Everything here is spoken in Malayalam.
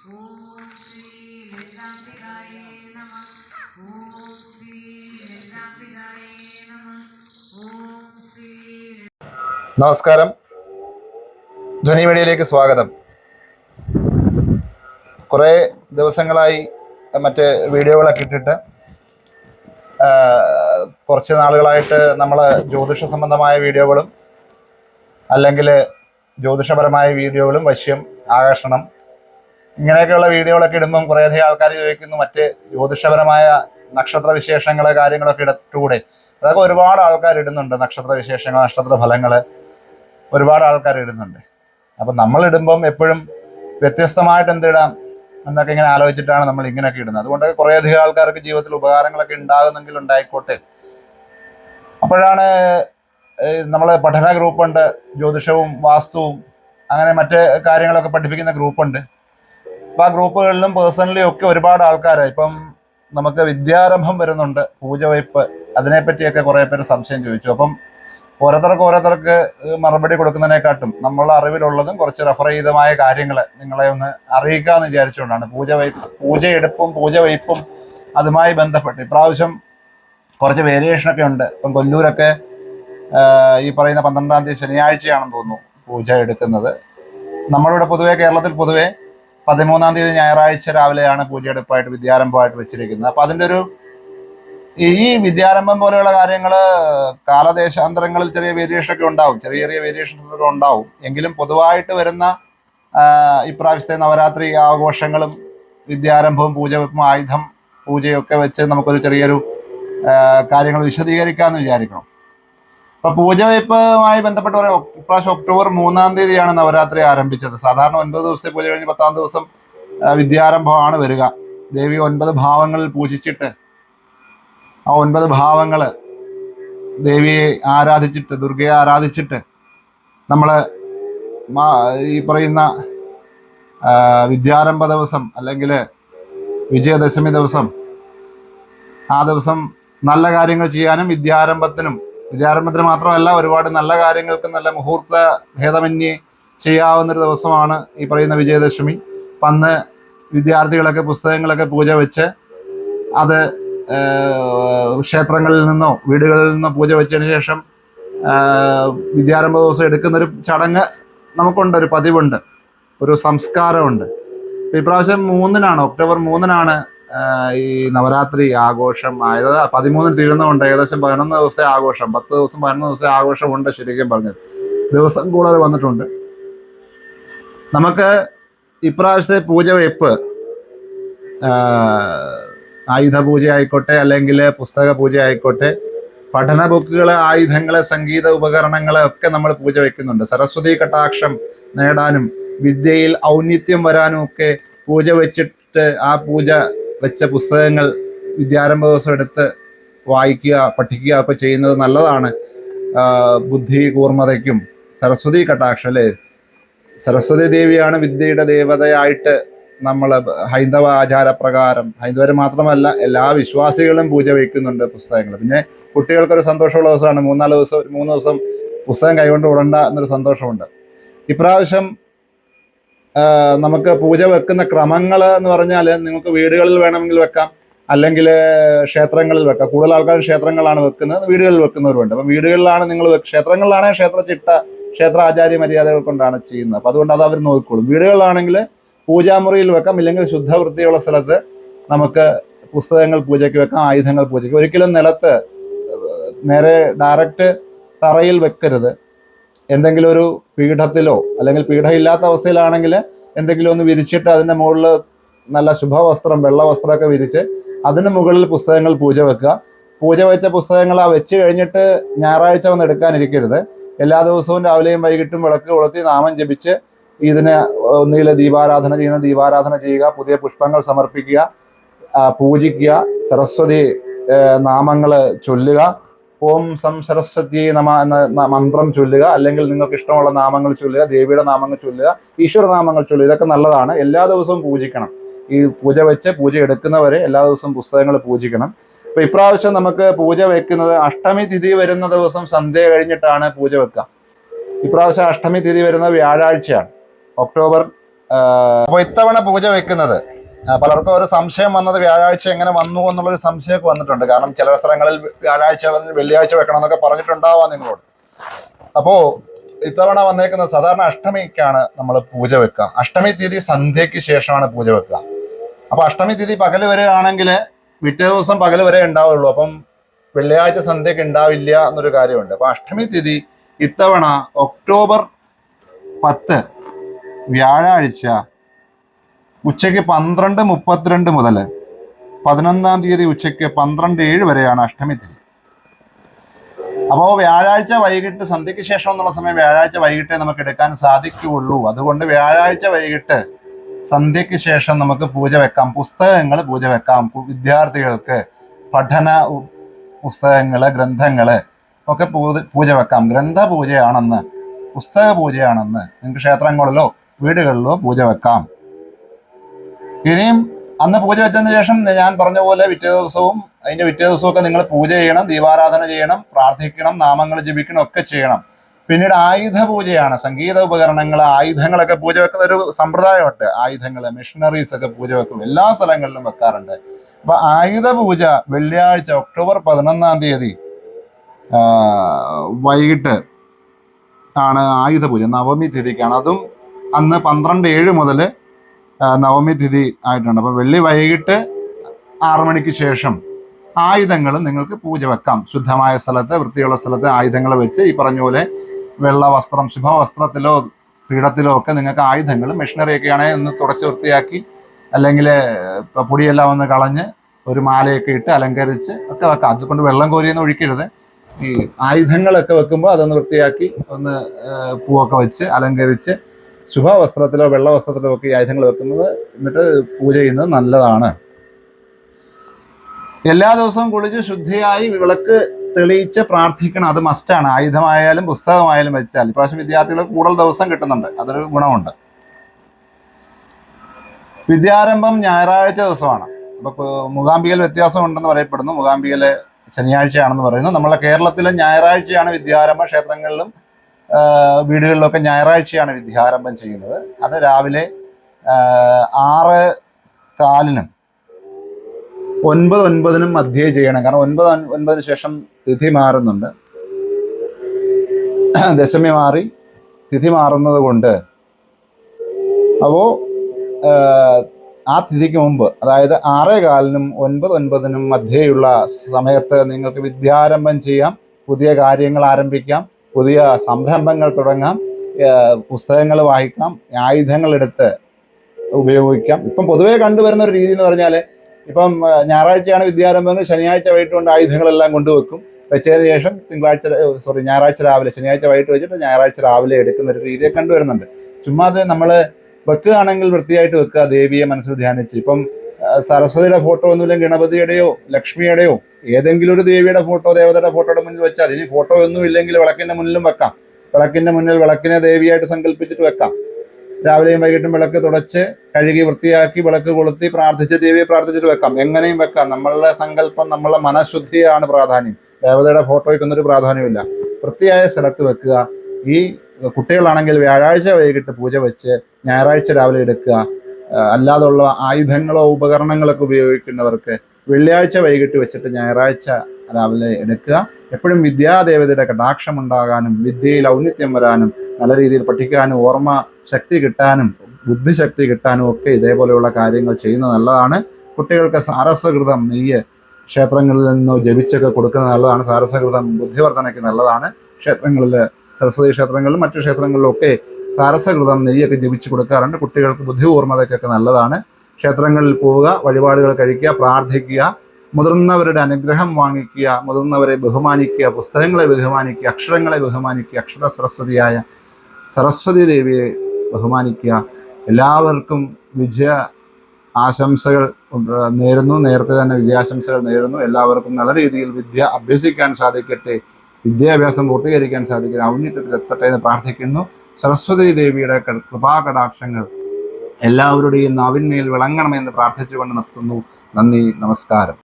ഓം ശ്രീ ഓം ശ്രീ ഓം ശ്രീ നമസ്കാരം. ധ്വനി മീഡിയയിലേക്ക് സ്വാഗതം. കുറേ ദിവസങ്ങളായി മറ്റ് വീഡിയോകളൊക്കെ ഇട്ടിട്ട് കുറച്ച് നാളുകളായിട്ട് നമ്മൾ ജ്യോതിഷ സംബന്ധമായ വീഡിയോകളും അല്ലെങ്കിൽ ജ്യോതിഷപരമായ വീഡിയോകളും വശ്യം ആകർഷണം ഇങ്ങനെയൊക്കെയുള്ള വീഡിയോകളൊക്കെ ഇടുമ്പം കുറേയധികം ആൾക്കാർ ചോദിക്കുന്നു മറ്റ് ജ്യോതിഷപരമായ നക്ഷത്ര വിശേഷങ്ങൾ കാര്യങ്ങളൊക്കെ ഇടത്തൂടെ. അതൊക്കെ ഒരുപാട് ആൾക്കാർ ഇടുന്നുണ്ട് നക്ഷത്ര വിശേഷങ്ങൾ നക്ഷത്ര ഫലങ്ങൾ ഒരുപാട് ആൾക്കാർ ഇടുന്നുണ്ട്. അപ്പം നമ്മൾ ഇടുമ്പം എപ്പോഴും വ്യത്യസ്തമായിട്ട് എന്തിടാം എന്നൊക്കെ ഇങ്ങനെ ആലോചിച്ചിട്ടാണ് നമ്മൾ ഇങ്ങനെയൊക്കെ ഇടുന്നത്. അതുകൊണ്ട് കുറേയധികം ആൾക്കാർക്ക് ജീവിതത്തിൽ ഉപകാരങ്ങളൊക്കെ ഉണ്ടാകുന്നെങ്കിൽ ഉണ്ടായിക്കോട്ടെ. അപ്പോഴാണ് നമ്മൾ പഠന ഗ്രൂപ്പുണ്ട് ജ്യോതിഷവും വാസ്തുവും അങ്ങനെ മറ്റ് കാര്യങ്ങളൊക്കെ പഠിപ്പിക്കുന്ന ഗ്രൂപ്പുണ്ട്. അപ്പോൾ ആ ഗ്രൂപ്പുകളിലും പേഴ്സണലി ഒക്കെ ഒരുപാട് ആൾക്കാർ ഇപ്പം നമുക്ക് വിദ്യാരംഭം വരുന്നുണ്ട് പൂജ വയ്പ്പ് അതിനെ അതിനെപ്പറ്റിയൊക്കെ കുറേ പേര് സംശയം ചോദിച്ചു. അപ്പം ഓരോരുത്തർക്ക് ഓരോരുത്തർക്ക് മറുപടി കൊടുക്കുന്നതിനെക്കാട്ടും നമ്മളുടെ അറിവിലുള്ളതും കുറച്ച് റെഫർ ചെയ്തമായ കാര്യങ്ങൾ നിങ്ങളെ ഒന്ന് അറിയിക്കുക എന്ന് വിചാരിച്ചുകൊണ്ടാണ് പൂജ വയ്പ് പൂജയെടുപ്പും പൂജ വയ്പ്പും അതുമായി ബന്ധപ്പെട്ട്. ഇപ്രാവശ്യം കുറച്ച് വേരിയേഷനൊക്കെ ഉണ്ട്. ഇപ്പം കൊല്ലൂരൊക്കെ ഈ പറയുന്ന പന്ത്രണ്ടാം തീയതി ശനിയാഴ്ചയാണെന്ന് തോന്നുന്നു പൂജ എടുക്കുന്നത്. നമ്മളിവിടെ പൊതുവേ കേരളത്തിൽ പൊതുവേ പതിമൂന്നാം തീയതി ഞായറാഴ്ച രാവിലെയാണ് പൂജയെടുപ്പായിട്ട് വിദ്യാരംഭമായിട്ട് വെച്ചിരിക്കുന്നത്. അപ്പം അതിന്റെ ഒരു ഈ വിദ്യാരംഭം പോലെയുള്ള കാര്യങ്ങൾ കാലദേശാന്തരങ്ങളിൽ ചെറിയ വേരിയേഷൻ ഒക്കെ ഉണ്ടാവും. ചെറിയ ചെറിയ വേരിയേഷൻസ് ഒക്കെ ഉണ്ടാവും. എങ്കിലും പൊതുവായിട്ട് വരുന്ന ഇപ്രാവശ്യത്തെ നവരാത്രി ആഘോഷങ്ങളും വിദ്യാരംഭവും പൂജവെപ്പും ആയുധം പൂജയൊക്കെ വെച്ച് നമുക്കൊരു ചെറിയൊരു കാര്യങ്ങൾ വിശദീകരിക്കാമെന്ന് വിചാരിക്കണം. അപ്പൊ പൂജവയ്പ്പുമായി ബന്ധപ്പെട്ട് പറയാം ഇപ്രാവശ്യം ഒക്ടോബർ മൂന്നാം തീയതിയാണ് നവരാത്രി ആരംഭിച്ചത്. സാധാരണ ഒൻപത് ദിവസത്തെ പൂജ കഴിഞ്ഞ് പത്താം ദിവസം വിദ്യാരംഭമാണ് വരിക. ദേവി ഒൻപത് ഭാവങ്ങളിൽ പൂജിച്ചിട്ട് ആ ഒൻപത് ഭാവങ്ങൾ ദേവിയെ ആരാധിച്ചിട്ട് ദുർഗയെ ആരാധിച്ചിട്ട് നമ്മൾ ഈ പറയുന്ന വിദ്യാരംഭ ദിവസം അല്ലെങ്കിൽ വിജയദശമി ദിവസം ആ ദിവസം നല്ല കാര്യങ്ങൾ ചെയ്യാനും വിദ്യാരംഭത്തിനും വിദ്യാരംഭത്തിന് മാത്രമല്ല ഒരുപാട് നല്ല കാര്യങ്ങൾക്ക് നല്ല മുഹൂർത്ത ഭേദമന്യേ ചെയ്യാവുന്നൊരു ദിവസമാണ് ഈ പറയുന്ന വിജയദശമി. അന്ന് വിദ്യാർത്ഥികളൊക്കെ പുസ്തകങ്ങളൊക്കെ പൂജ വെച്ച് അത് ക്ഷേത്രങ്ങളിൽ നിന്നോ വീടുകളിൽ നിന്നോ പൂജ വെച്ചതിന് ശേഷം വിദ്യാരംഭ ദിവസം എടുക്കുന്നൊരു ചടങ്ങ് നമുക്കുണ്ട് ഒരു പതിവുണ്ട് ഒരു സംസ്കാരമുണ്ട്. ഇപ്രാവശ്യം മൂന്നിനാണ് ഒക്ടോബർ മൂന്നിനാണ് ഈ നവരാത്രി ആഘോഷം ആയത് പതിമൂന്നിന് തീരുന്നതുകൊണ്ട് ഏകദേശം പതിനൊന്ന് ദിവസത്തെ ആഘോഷം. പത്ത് ദിവസം പതിനൊന്ന് ദിവസത്തെ ആഘോഷമുണ്ട് ശരിക്കും പറഞ്ഞത് ദിവസം കൂടുതൽ വന്നിട്ടുണ്ട്. നമുക്ക് ഇപ്രാവശ്യത്തെ പൂജ വെപ്പ് ആയുധ പൂജ ആയിക്കോട്ടെ അല്ലെങ്കിൽ പുസ്തക പൂജ ആയിക്കോട്ടെ പഠന ബുക്കുകൾ ആയുധങ്ങൾ സംഗീത ഉപകരണങ്ങൾ ഒക്കെ നമ്മൾ പൂജ വയ്ക്കുന്നുണ്ട് സരസ്വതി കടാക്ഷം നേടാനും വിദ്യയിൽ ഔന്നിത്യം വരാനും ഒക്കെ പൂജ വെച്ചിട്ട് ആ പൂജ വെച്ച പുസ്തകങ്ങൾ വിദ്യാരംഭ ദിവസം എടുത്ത് വായിക്കുക പഠിക്കുക ഒക്കെ ചെയ്യുന്നത് നല്ലതാണ്. ബുദ്ധി കൂർമ്മതയ്ക്കും സരസ്വതി കടാക്ഷം അല്ലേ? സരസ്വതി ദേവിയാണ് വിദ്യയുടെ ദേവതയായിട്ട് നമ്മൾ ഹൈന്ദവ ആചാരപ്രകാരം ഹൈന്ദവർ മാത്രമല്ല എല്ലാ വിശ്വാസികളും പൂജ വയ്ക്കുന്നുണ്ട് പുസ്തകങ്ങൾ. പിന്നെ കുട്ടികൾക്കൊരു സന്തോഷമുള്ള ദിവസമാണ്. മൂന്നാൽ ദിവസം മൂന്ന് ദിവസം പുസ്തകം കൈകൊണ്ട് ഓടണ്ട എന്നൊരു സന്തോഷമുണ്ട്. ഇപ്രാവശ്യം നമുക്ക് പൂജ വെക്കുന്ന ക്രമങ്ങൾ എന്ന് പറഞ്ഞാൽ നിങ്ങൾക്ക് വീടുകളിൽ വേണമെങ്കിൽ വെക്കാം. അല്ലെങ്കിൽ ക്ഷേത്രങ്ങളിൽ വെക്കാം. കൂടുതൽ ആൾക്കാർ ക്ഷേത്രങ്ങളാണ് വെക്കുന്നത് വീടുകളിൽ വെക്കുന്നവരുണ്ട് അപ്പം വീടുകളിലാണ് നിങ്ങൾ ക്ഷേത്രങ്ങളിലാണ് ക്ഷേത്ര ചിട്ട ക്ഷേത്ര ആചാര്യ മര്യാദകൾ കൊണ്ടാണ് ചെയ്യുന്നത്. അപ്പം അതുകൊണ്ട് അത് അവർ നോക്കിക്കോളും. വീടുകളിലാണെങ്കിൽ പൂജാമുറിയിൽ വെക്കാം ഇല്ലെങ്കിൽ ശുദ്ധവൃത്തിയുള്ള സ്ഥലത്ത് നമുക്ക് പുസ്തകങ്ങൾ പൂജയ്ക്ക് വെക്കാം ആയുധങ്ങൾ പൂജയ്ക്ക് ഒരിക്കലും നിലത്ത് നേരെ ഡയറക്റ്റ് തറയിൽ വെക്കരുത്. എന്തെങ്കിലും ഒരു പീഠത്തിലോ അല്ലെങ്കിൽ പീഠമില്ലാത്ത അവസ്ഥയിലാണെങ്കിൽ എന്തെങ്കിലും ഒന്ന് വിരിച്ചിട്ട് അതിന്റെ മുകളിൽ നല്ല ശുഭവസ്ത്രം വെള്ള വസ്ത്രമൊക്കെ വിരിച്ച് അതിന് മുകളിൽ പുസ്തകങ്ങൾ പൂജ വെക്കുക. പൂജ വെച്ച പുസ്തകങ്ങൾ ആ വെച്ച് കഴിഞ്ഞിട്ട് ഞായറാഴ്ച വന്ന് എടുക്കാനിരിക്കരുത്. എല്ലാ ദിവസവും രാവിലെയും വൈകിട്ടും വിളക്ക് കൊളുത്തി നാമം ജപിച്ച് ഇതിന് ഒന്നിൽ ദീപാരാധന ചെയ്യുന്ന ദീപാരാധന ചെയ്യുക പുതിയ പുഷ്പങ്ങൾ സമർപ്പിക്കുക പൂജിക്കുക സരസ്വതി നാമങ്ങൾ ചൊല്ലുക ഓം സം സരസ്വതി നമ എന്ന മന്ത്രം ചൊല്ലുക അല്ലെങ്കിൽ നിങ്ങൾക്ക് ഇഷ്ടമുള്ള നാമങ്ങൾ ചൊല്ലുക ദേവിയുടെ നാമങ്ങൾ ചൊല്ലുക ഈശ്വര നാമങ്ങൾ ചൊല്ലുക ഇതൊക്കെ നല്ലതാണ്. എല്ലാ ദിവസവും പൂജിക്കണം. ഈ പൂജ വെച്ച് പൂജ എടുക്കുന്നവരെ എല്ലാ ദിവസവും പുസ്തകങ്ങൾ പൂജിക്കണം. അപ്പൊ ഇപ്രാവശ്യം നമുക്ക് പൂജ വെക്കുന്നത് അഷ്ടമി തിഥി വരുന്ന ദിവസം സന്ധ്യ കഴിഞ്ഞിട്ടാണ് പൂജ വെക്കുക. ഇപ്രാവശ്യം അഷ്ടമി തിഥി വരുന്ന വ്യാഴാഴ്ചയാണ്. ഒക്ടോബർ അപ്പോൾ ഇത്തവണ പൂജ വെക്കുന്നത് പലർക്കും ഒരു സംശയം വന്നത് വ്യാഴാഴ്ച എങ്ങനെ വന്നു എന്നുള്ളൊരു സംശയമൊക്കെ വന്നിട്ടുണ്ട്. കാരണം ചില സ്ഥലങ്ങളിൽ വ്യാഴാഴ്ച വെള്ളിയാഴ്ച വെക്കണം എന്നൊക്കെ പറഞ്ഞിട്ടുണ്ടാവാം നിങ്ങളോട്. അപ്പോ ഇത്തവണ വന്നേക്കുന്ന സാധാരണ അഷ്ടമിക്കാണ് നമ്മൾ പൂജ വെക്കുക. അഷ്ടമി തീയതി സന്ധ്യയ്ക്ക് ശേഷമാണ് പൂജ വെക്കുക. അപ്പൊ അഷ്ടമി തീയതി പകൽ വരെ ആണെങ്കിൽ പിറ്റേ ദിവസം പകൽ വരെ ഉണ്ടാവുള്ളൂ. അപ്പം വെള്ളിയാഴ്ച സന്ധ്യയ്ക്ക് ഉണ്ടാവില്ല എന്നൊരു കാര്യമുണ്ട്. അപ്പൊ അഷ്ടമി തീയതി ഇത്തവണ ഒക്ടോബർ പത്ത് വ്യാഴാഴ്ച ഉച്ചയ്ക്ക് പന്ത്രണ്ട് മുപ്പത്തിരണ്ട് മുതൽ പതിനൊന്നാം തീയതി ഉച്ചയ്ക്ക് പന്ത്രണ്ട് ഏഴ് വരെയാണ് അഷ്ടമി തിരി അപ്പോൾ വ്യാഴാഴ്ച വൈകിട്ട് സന്ധ്യയ്ക്ക് ശേഷം എന്നുള്ള സമയം വ്യാഴാഴ്ച വൈകിട്ടേ നമുക്ക് എടുക്കാൻ സാധിക്കുകയുള്ളൂ. അതുകൊണ്ട് വ്യാഴാഴ്ച വൈകിട്ട് സന്ധ്യയ്ക്ക് ശേഷം നമുക്ക് പൂജ വെക്കാം. പുസ്തകങ്ങൾ പൂജ വെക്കാം. വിദ്യാർത്ഥികൾക്ക് പഠന പുസ്തകങ്ങൾ ഗ്രന്ഥങ്ങൾ ഒക്കെ പൂജ വെക്കാം. ഗ്രന്ഥപൂജയാണെന്ന് പുസ്തക പൂജയാണെന്ന് നിങ്ങൾക്ക് ക്ഷേത്രങ്ങളിലോ വീടുകളിലോ പൂജ വെക്കാം. ഇനിയും അന്ന് പൂജ വെച്ചതിന് ശേഷം ഞാൻ പറഞ്ഞ പോലെ പിറ്റേ ദിവസവും അതിന്റെ പിറ്റേ ദിവസമൊക്കെ നിങ്ങൾ പൂജ ചെയ്യണം ദീപാരാധന ചെയ്യണം പ്രാർത്ഥിക്കണം നാമങ്ങൾ ജപിക്കണം ഒക്കെ ചെയ്യണം. പിന്നീട് ആയുധ പൂജയാണ്. സംഗീത ഉപകരണങ്ങൾ ആയുധങ്ങളൊക്കെ പൂജ വെക്കുന്ന ഒരു സമ്പ്രദായമുണ്ട്. ആയുധങ്ങൾ മെഷീനറീസ് ഒക്കെ പൂജ വെക്കും. എല്ലാ സ്ഥലങ്ങളിലും വെക്കാറുണ്ട്. അപ്പൊ ആയുധ പൂജ വെള്ളിയാഴ്ച ഒക്ടോബർ പതിനൊന്നാം തീയതി വൈകിട്ട് ആണ് ആയുധ പൂജ. നവമി തിഥിക്കാണ് അതും അന്ന് പന്ത്രണ്ട് ഏഴ് മുതൽ നവമി തിഥി ആയിട്ടുണ്ട്. അപ്പോൾ വെള്ളി വൈകിട്ട് ആറു മണിക്ക് ശേഷം ആയുധങ്ങൾ നിങ്ങൾക്ക് പൂജ വെക്കാം. ശുദ്ധമായ സ്ഥലത്ത് വൃത്തിയുള്ള സ്ഥലത്ത് ആയുധങ്ങൾ വെച്ച് ഈ പറഞ്ഞ പോലെ വെള്ള വസ്ത്രം ശുഭവസ്ത്രത്തിലോ പീഠത്തിലോ ഒക്കെ നിങ്ങൾക്ക് ആയുധങ്ങൾ മെഷീനറി ഒക്കെ ആണെങ്കിൽ ഒന്ന് തുടച്ച് വൃത്തിയാക്കി അല്ലെങ്കിൽ പൊടിയെല്ലാം ഒന്ന് കളഞ്ഞ് ഒരു മാലയൊക്കെ ഇട്ട് അലങ്കരിച്ച് ഒക്കെ വെക്കാം. അതുകൊണ്ട് വെള്ളം കോരിയൊന്നും ഒഴിക്കരുത്. ഈ ആയുധങ്ങളൊക്കെ വെക്കുമ്പോൾ അതൊന്ന് വൃത്തിയാക്കി ഒന്ന് പൂവൊക്കെ വെച്ച് അലങ്കരിച്ച് ശുഭവസ്ത്രത്തിലോ വെള്ള വസ്ത്രത്തിലോ ഒക്കെ ആയുധങ്ങൾ വെക്കുന്നത് എന്നിട്ട് പൂജ ചെയ്യുന്നത് നല്ലതാണ്. എല്ലാ ദിവസവും കുളിച്ച് ശുദ്ധിയായി വിളക്ക് തെളിയിച്ച് പ്രാർത്ഥിക്കണം. അത് മസ്റ്റാണ് ആയുധമായാലും പുസ്തകമായാലും വെച്ചാൽ. ഇപ്രാവശ്യം വിദ്യാർത്ഥികൾ കൂടുതൽ ദിവസം കിട്ടുന്നുണ്ട്. അതൊരു ഗുണമുണ്ട്. വിദ്യാരംഭം ഞായറാഴ്ച ദിവസമാണ്. അപ്പൊ മുഖാംബികയിൽ വ്യത്യാസം ഉണ്ടെന്ന് പറയപ്പെടുന്നു. മുഖാംബികയിൽ ശനിയാഴ്ചയാണെന്ന് പറയുന്നു. നമ്മളെ കേരളത്തിലെ ഞായറാഴ്ചയാണ് വിദ്യാരംഭ ക്ഷേത്രങ്ങളിലും വീടുകളിലൊക്കെ ഞായറാഴ്ചയാണ് വിദ്യാരംഭം ചെയ്യുന്നത്. അത് രാവിലെ ആറ് കാലിനും ഒൻപത് ഒൻപതിനും മധ്യേ ചെയ്യണം. കാരണം ഒൻപത് ഒൻ- ഒൻപതിന് ശേഷം തിഥി മാറുന്നുണ്ട്. ദശമി മാറി തിഥി മാറുന്നത് കൊണ്ട് അപ്പോൾ ആ തിഥിക്ക് മുമ്പ് അതായത് ആറേ കാലിനും ഒൻപത് ഒൻപതിനും മധ്യേയുള്ള സമയത്ത് നിങ്ങൾക്ക് വിദ്യാരംഭം ചെയ്യാം പുതിയ കാര്യങ്ങൾ ആരംഭിക്കാം പുതിയ സംരംഭങ്ങൾ തുടങ്ങാം. പുസ്തകങ്ങൾ വായിക്കാം ആയുധങ്ങൾ എടുത്ത് ഉപയോഗിക്കാം. ഇപ്പം പൊതുവേ കണ്ടുവരുന്ന ഒരു രീതി എന്ന് പറഞ്ഞാൽ ഇപ്പം ഞായറാഴ്ചയാണ് വിദ്യാരംഭങ്ങൾ. ശനിയാഴ്ച വൈകിട്ട് കൊണ്ട് ആയുധങ്ങളെല്ലാം കൊണ്ടുവെക്കും. വെച്ചതിന് ശേഷം തിങ്കളാഴ്ച സോറി ഞായറാഴ്ച രാവിലെ ശനിയാഴ്ച വൈകിട്ട് വെച്ചിട്ട് ഞായറാഴ്ച രാവിലെ എടുക്കുന്ന ഒരു രീതിയെ കണ്ടുവരുന്നുണ്ട്. ചുമ്മാതെ നമ്മൾ വെക്കുകയാണെങ്കിൽ വൃത്തിയായിട്ട് വെക്കുക ദേവിയെ മനസ്സിൽ ധ്യാനിച്ച്. ഇപ്പം സരസ്വതിയുടെ ഫോട്ടോ ഒന്നുമില്ലെങ്കിൽ ഗണപതിയുടെയോ ലക്ഷ്മിയുടെയോ ഏതെങ്കിലും ഒരു ദേവിയുടെ ഫോട്ടോ ദേവതയുടെ ഫോട്ടോയുടെ മുന്നിൽ വെച്ചാൽ ഇനി ഫോട്ടോ ഒന്നും ഇല്ലെങ്കിൽ വിളക്കിന്റെ മുന്നിലും വെക്കാം. വിളക്കിന്റെ മുന്നിൽ വിളക്കിനെ ദേവിയായിട്ട് സങ്കല്പിച്ചിട്ട് വെക്കാം. രാവിലെയും വൈകിട്ടും വിളക്ക് തുടച്ച് കഴുകി വൃത്തിയാക്കി വിളക്ക് കൊളുത്തി പ്രാർത്ഥിച്ച് ദേവിയെ പ്രാർത്ഥിച്ചിട്ട് വെക്കാം. എങ്ങനെയും വെക്കാം. നമ്മളുടെ സങ്കല്പം നമ്മളുടെ മനഃശുദ്ധിയാണ് പ്രാധാന്യം. ദേവതയുടെ ഫോട്ടോയ്ക്കൊന്നൊരു പ്രാധാന്യമില്ല വൃത്തിയായ സ്ഥലത്ത് വെക്കുക. ഈ കുട്ടികളാണെങ്കിൽ വ്യാഴാഴ്ച വൈകിട്ട് പൂജ വെച്ച് ഞായറാഴ്ച രാവിലെ എടുക്കുക. അല്ലാതുള്ള ആയുധങ്ങളോ ഉപകരണങ്ങളൊക്കെ ഉപയോഗിക്കുന്നവർക്ക് വെള്ളിയാഴ്ച വൈകിട്ട് വെച്ചിട്ട് ഞായറാഴ്ച രാവിലെ എടുക്കുക. എപ്പോഴും വിദ്യാദേവതയുടെ കടാക്ഷം ഉണ്ടാകാനും വിദ്യയിൽ ഔന്നിത്യം വരാനും നല്ല രീതിയിൽ പഠിക്കാനും ഓർമ്മ ശക്തി കിട്ടാനും ബുദ്ധിശക്തി കിട്ടാനും ഒക്കെ ഇതേപോലെയുള്ള കാര്യങ്ങൾ ചെയ്യുന്നത് നല്ലതാണ്. കുട്ടികൾക്ക് സാരസ്വകൃതം നെയ്യ് ക്ഷേത്രങ്ങളിൽ നിന്നോ ജപിച്ചൊക്കെ കൊടുക്കുന്നത് നല്ലതാണ്. സാരസ്വകൃതം ബുദ്ധിവർദ്ധനയ്ക്ക് നല്ലതാണ്. ക്ഷേത്രങ്ങളിൽ സരസ്വതി ക്ഷേത്രങ്ങളിലും മറ്റു ക്ഷേത്രങ്ങളിലും ഒക്കെ സാരസകൃതം നെയ്യൊക്കെ ജപിച്ചു കൊടുക്കാറുണ്ട്. കുട്ടികൾക്ക് ബുദ്ധി ഓർമ്മതയ്ക്കൊക്കെ നല്ലതാണ്. ക്ഷേത്രങ്ങളിൽ പോവുക വഴിപാടുകൾ കഴിക്കുക പ്രാർത്ഥിക്കുക മുതിർന്നവരുടെ അനുഗ്രഹം വാങ്ങിക്കുക മുതിർന്നവരെ ബഹുമാനിക്കുക പുസ്തകങ്ങളെ ബഹുമാനിക്കുക അക്ഷരങ്ങളെ ബഹുമാനിക്കുക അക്ഷര സരസ്വതിയായ സരസ്വതി ദേവിയെ ബഹുമാനിക്കുക. എല്ലാവർക്കും വിജയ ആശംസകൾ നേരുന്നു. നേരത്തെ തന്നെ വിജയാശംസകൾ നേരുന്നു. എല്ലാവർക്കും നല്ല രീതിയിൽ വിദ്യ അഭ്യസിക്കാൻ സാധിക്കട്ടെ. വിദ്യാഭ്യാസം പൂർത്തീകരിക്കാൻ സാധിക്കട്ടെ. ഔന്നിത്യത്തിൽ എത്തട്ടെ എന്ന് പ്രാർത്ഥിക്കുന്നു. സരസ്വതി ദേവിയുടെ കൃപാകടാക്ഷങ്ങൾ എല്ലാവരുടെയും നാവിന്മേൽ വിളങ്ങണമെന്ന് പ്രാർത്ഥിച്ചുകൊണ്ട് നിർത്തുന്നു. നന്ദി നമസ്കാരം.